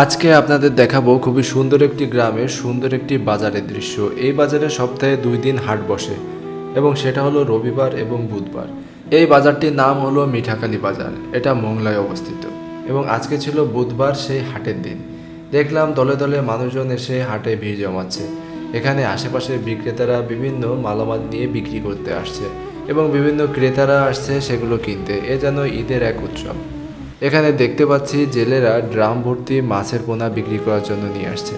আজকে আপনাদের দেখাবো খুবই সুন্দর একটি গ্রামের সুন্দর একটি বাজারের দৃশ্য। এই বাজারে সপ্তাহে দুই দিন হাট বসে এবং সেটা হলো রবিবার এবং বুধবার। এই বাজারটির নাম হলো মিঠাকালী বাজার। এটা মোংলায় অবস্থিত এবং আজকে ছিল বুধবার সেই হাটের দিন। দেখলাম দলে দলে মানুষজন এসে হাটে ভিড় জমাচ্ছে। এখানে আশেপাশের বিক্রেতারা বিভিন্ন মালামাল নিয়ে বিক্রি করতে আসছে এবং বিভিন্ন ক্রেতারা আসছে সেগুলো কিনতে। এ যেন ঈদের এক উৎসব। এখানে দেখতে পাচ্ছি জেলেরা ড্রাম ভর্তি মাছের পোনা বিক্রি করার জন্য নিয়ে আসছে।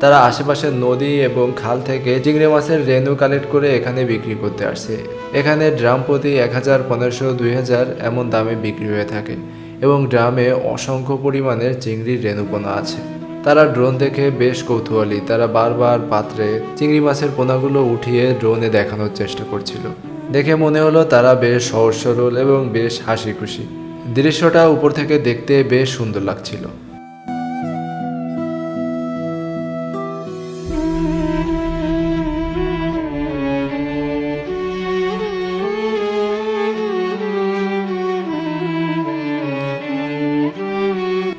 তারা আশেপাশের নদী এবং খাল থেকে চিংড়ি মাছের রেনু কালেক্ট করে এখানে বিক্রি করতে আসছে। এখানে ড্রাম প্রতি এক হাজার, পনেরোশো, দুই হাজার এমন দামে বিক্রি হয়ে থাকে এবং ড্রামে অসংখ্য পরিমাণের চিংড়ির রেণুপোনা আছে। তারা ড্রোন দেখে বেশ কৌতূহলী। তারা বারবার পাত্রে চিংড়ি মাছের পোনাগুলো উঠিয়ে ড্রোনে দেখানোর চেষ্টা করছিল। দেখে মনে হলো তারা বেশ সহজ সরল এবং বেশ হাসি খুশি দৃশ্যটা উপর থেকে দেখতে বেশ সুন্দর লাগছিল।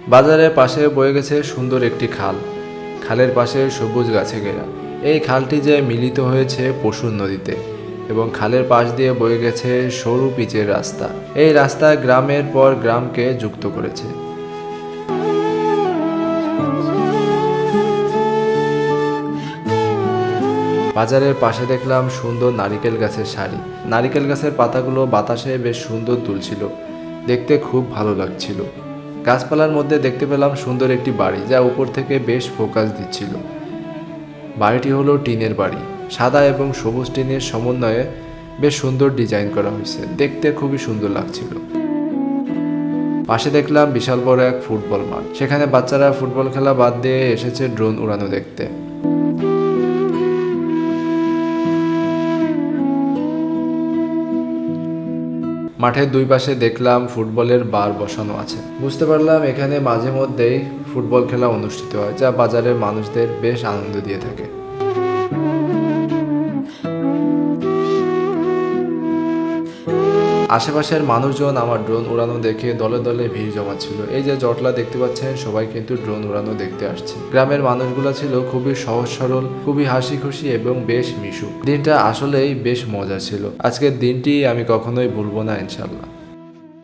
বাজারের পাশে বয়ে গেছে সুন্দর একটি খাল। খালের পাশে সবুজ গাছে ঘেরা। এই খালটি যে মিলিত হয়েছে পশুর নদীতে। এবং খালের পাশ দিয়ে বয়ে গেছে সরু পিচের রাস্তা। এই রাস্তা গ্রামের পর গ্রামকে যুক্ত করেছে। বাজারের পাশে দেখলাম সুন্দর নারিকেল গাছের শাড়ি। নারিকেল গাছের পাতাগুলো বাতাসে বেশ সুন্দর দুলছিল। দেখতে খুব ভালো লাগছিল। গাছপালার মধ্যে দেখতে পেলাম সুন্দর একটি বাড়ি, যা উপর থেকে বেশ ফোকাস দিচ্ছিল। বাড়িটি হলো টিনের বাড়ি। সাদা এবং সবুজ টিনের সমন্বয়ে বেশ সুন্দর ডিজাইন করা হয়েছে। দেখতে খুবই সুন্দর লাগছিল। পাশে দেখলাম বিশাল বড় এক ফুটবল মাঠ। সেখানে বাচ্চারা ফুটবল খেলা বাদ দিয়ে এসেছে ড্রোন উড়ানো দেখতে। মাঠের দুই পাশে দেখলাম ফুটবলের বার বসানো আছে। বুঝতে পারলাম এখানে মাঝে মধ্যেই ফুটবল খেলা অনুষ্ঠিত হয়, যা বাজারের মানুষদের বেশ আনন্দ দিয়ে থাকে। আশেপাশের মানুষজন আমার ড্রোন উড়ানো দেখে দলে দলে ভিড় জমাচ্ছিল। এই যে জটলা দেখতে পাচ্ছেন, সবাই কিন্তু ড্রোন উড়ানো দেখতে আসছে। গ্রামের মানুষগুলো ছিল খুবই সহজ সরল, খুবই হাসি খুশি এবং বেশ মিশুক। দিনটা আসলেই বেশ মজা ছিল। আজকের দিনটি আমি কখনোই ভুলবো না ইনশাল্লাহ